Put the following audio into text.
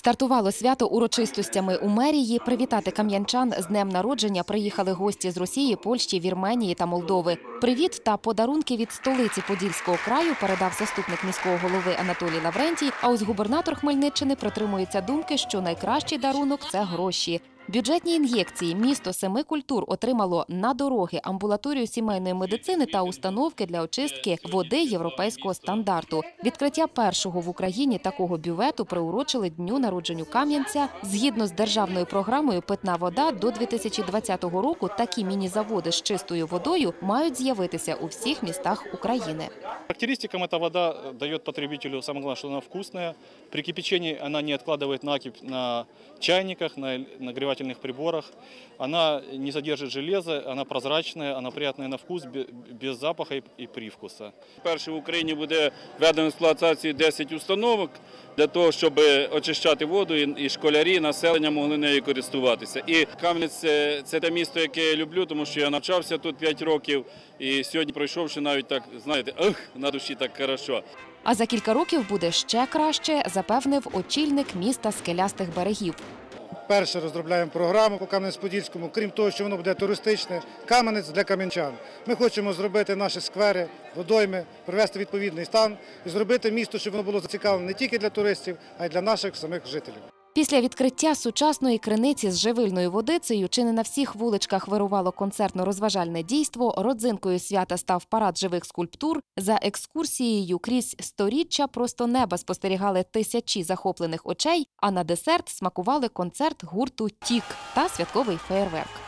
Стартувало свято урочистостями у мерії. Привітати кам'янчан з днем народження приїхали гості з Росії, Польщі, Вірменії та Молдови. Привіт та подарунки від столиці Подільського краю передав заступник міського голови Анатолій Лаврентій. А ось губернатор Хмельниччини притримується думки, що найкращий дарунок це гроші. Бюджетні ін'єкції місто семи культур отримало на дороги, амбулаторію сімейної медицини та установки для очистки води європейського стандарту. Відкриття першого в Україні такого бювету приурочили дню народженню Кам'янця. Згідно з державною програмою Питна вода до 2020 року такі міні-заводи з чистою водою мають з'явитися у всіх містах України. Характеристикам эта вода э, дает потребителю, самое главное, что она вкусная. При кипячении она не откладывает накипь на чайниках, на нагревательных приборах. Она не содержит железа, она прозрачная, она приятная на вкус, без запаха и- и привкуса. Перше в Україні буде введено в експлуатацію 10 установок для того, щоб очищати воду і і школярі, і населення могли нею користуватися. І Кам'янець це, це те місто, яке я люблю, тому що я навчався тут 5 років. І сьогодні пройшовши навіть так, знаєте, ах, на душі так хорошо. А за кілька років буде ще краще, запевнив очільник міста скелястих берегів. Перше розробляємо програму по Кам'янець-Подільському, крім того, що воно буде туристичне, кам'янець для кам'янчан. Ми хочемо зробити наші сквери, водойми, привести відповідний стан і зробити місто, щоб воно було зацікавлене не тільки для туристів, а й для наших самих жителів. Після відкриття сучасної криниці з живильною водицею чи не на всіх вуличках вирувало концертно-розважальне дійство. Родзинкою свята став парад живих скульптур. За екскурсією крізь сторіччя просто неба спостерігали тисячі захоплених очей. А на десерт смакували концерт гурту Тік та святковий феєрверк.